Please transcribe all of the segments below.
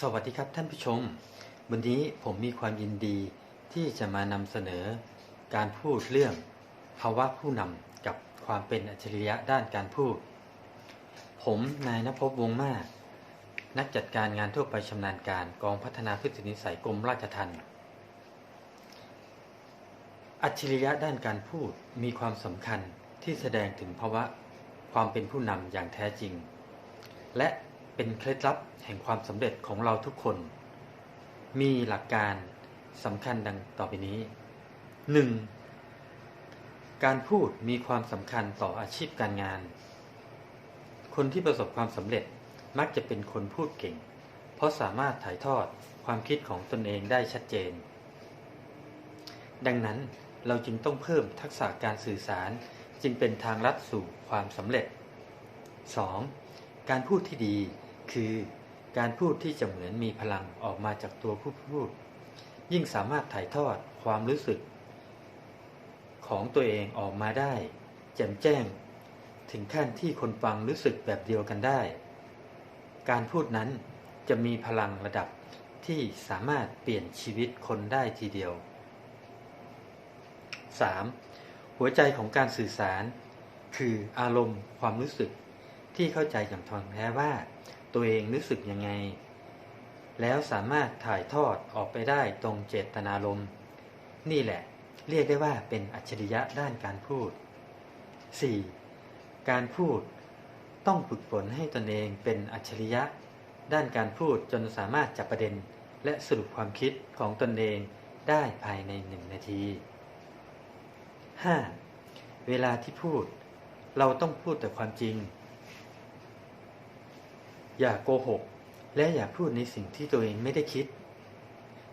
สวัสดีครับท่านผู้ชม วันนี้ผมมีความยินดีที่จะมานำเสนอ การพูดเรื่องภาวะผู้นำกับความเป็นอัจฉริยะด้านการพูด ผมนายณภพวงมาก นักจัดการงานทั่วไปชำนาญการกองพัฒนาพฤตินิสัยกรมราชทัณฑ์อัจฉริยะด้านการพูดมีความสำคัญที่แสดงถึงภาวะความเป็นผู้นำอย่างแท้จริง และ เป็นเคล็ดลับแห่งความสำเร็จของเราทุกคน มีหลักการสำคัญดังต่อไปนี้ 1. การพูดมีความสำคัญต่ออาชีพการงาน คนที่ประสบความสำเร็จมักจะเป็นคนพูดเก่ง เพราะสามารถถ่ายทอดความคิดของตนเองได้ชัดเจน ดังนั้นเราจึงต้องเพิ่มทักษะการสื่อสารจึงเป็นทางลัดสู่ความสำเร็จ 2. การพูดที่ดี คือการพูดที่จะเหมือนมีพลังออกมาจากตัวผู้พูด ยิ่งสามารถถ่ายทอดความรู้สึก ของตัวเองออกมาได้ แจ่มแจ้ง ถึงขั้นที่คนฟังรู้สึกแบบเดียวกันได้ การพูดนั้นจะมีพลังระดับที่สามารถเปลี่ยนชีวิตคนได้ทีเดียว 3. หัวใจของการสื่อสาร คืออารมณ์ความรู้สึกที่เข้าใจอย่างท่องแท้ว่า ตัวเองรู้สึกยังไง แล้วสามารถถ่ายทอดออกไปได้ตรงเจตนารมณ์ นี่แหละ เรียกได้ว่าเป็นอัจฉริยะด้านการพูด 4. การพูดต้องฝึกฝนให้ตนเองเป็นอัจฉริยะ ด้านการพูดจนสามารถจับประเด็น และสรุปความคิดของตนเองได้ภายในหนึ่งนาที 5. เวลาที่พูด เราต้องพูดแต่ความจริง อย่าโกหก และอย่าพูดในสิ่งที่ตัวเองไม่ได้คิด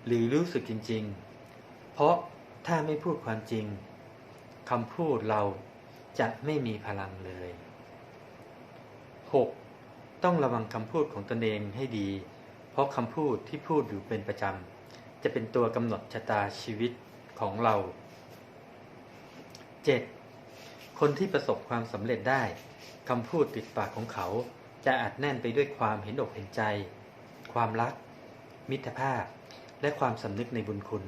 หรือรู้สึกจริง ๆ เพราะถ้าไม่พูดความจริงคำพูดเราจะไม่มีพลังเลย 6. ต้องระวังคำพูดของตนเองให้ดี เพราะคำพูดที่พูดอยู่เป็นประจำ จะเป็นตัวกำหนดชะตาชีวิตของเรา 7. คนที่ประสบความสำเร็จได้คำพูดติดปากของเขา จะอัดแน่นไปด้วยความเห็นอกเห็นใจ ความรัก มิตรภาพ และความสำนึกในบุญคุณ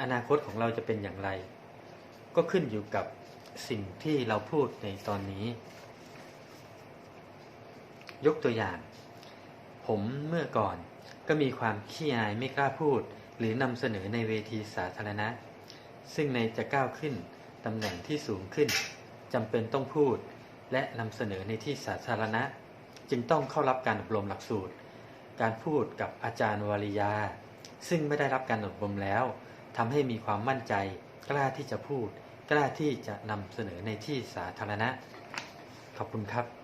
อนาคตของเราจะเป็นอย่างไร ก็ขึ้นอยู่กับสิ่งที่เราพูดในตอนนี้ ยกตัวอย่าง ผมเมื่อก่อนก็มีความขี้อายไม่กล้าพูด หรือนำเสนอในเวทีสาธารณะ ซึ่งในจะก้าวขึ้นตำแหน่งที่สูงขึ้นจำเป็นต้องพูดและนำเสนอในที่สาธารณะ จึงต้องเข้ารับการอบรมหลักสูตร การพูดกับอาจารย์วริยา ซึ่งไม่ได้รับการอบรมแล้วทำให้มีความมั่นใจ กล้าที่จะพูด กล้าที่จะนำเสนอในที่สาธารณะ ขอบคุณครับ